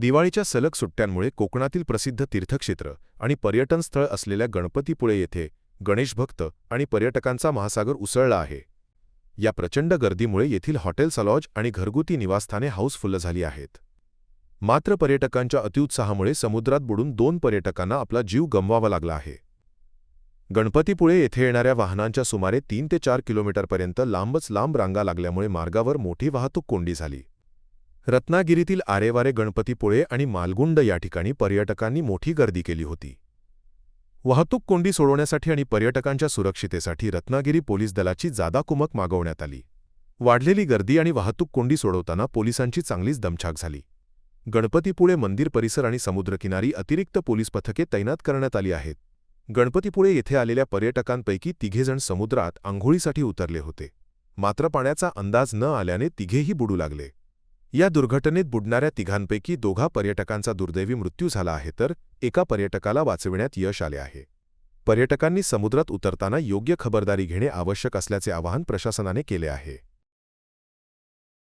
दिवाळीच्या सलग सुट्ट्यांमुळे कोकणातील प्रसिद्ध तीर्थक्षेत्र आणि पर्यटनस्थळ असलेल्या गणपतीपुळे येथे गणेशभक्त आणि पर्यटकांचा महासागर उसळला आहे. या प्रचंड गर्दीमुळे येथील हॉटेल सलॉज आणि घरगुती निवासस्थाने हाऊसफुल्ल झाली आहेत. मात्र पर्यटकांच्या अतिउत्साहामुळे समुद्रात बुडून दोन पर्यटकांना आपला जीव गमवावा लागला आहे. गणपतीपुळे येथे येणाऱ्या वाहनांच्या सुमारे तीन ते चार किलोमीटरपर्यंत लांबच लांब रांगा लागल्यामुळे मार्गावर मोठी वाहतूक कोंडी झाली. रत्नागिरीतील आरेवारे गणपतीपुळे आणि मालगुंड या ठिकाणी पर्यटकांनी मोठी गर्दी केली होती. वाहतूक कोंडी सोडवण्यासाठी आणि पर्यटकांच्या सुरक्षितेसाठी रत्नागिरी पोलीस दलाची जादा कुमक मागवण्यात आली. वाढलेली गर्दी आणि वाहतूक कोंडी सोडवताना पोलिसांची चांगलीच दमछाक झाली. गणपतीपुळे मंदिर परिसर आणि समुद्रकिनारी अतिरिक्त पोलीस पथके तैनात करण्यात आली आहेत. गणपतीपुळे येथे आलेल्या पर्यटकांपैकी तिघेजण समुद्रात आंघोळीसाठी उतरले होते. मात्र पाण्याचा अंदाज न आल्याने तिघेही बुडू लागले. या दुर्घटनेत बुडणाऱ्या तिघांपैकी दोघा पर्यटकांचा दुर्दैवी मृत्यू झाला आहे तर एका पर्यटकाला वाचविण्यात यश आले आहे. पर्यटकांनी समुद्रात उतरताना योग्य खबरदारी घेणे आवश्यक असल्याचे आवाहन प्रशासनाने केले आहे.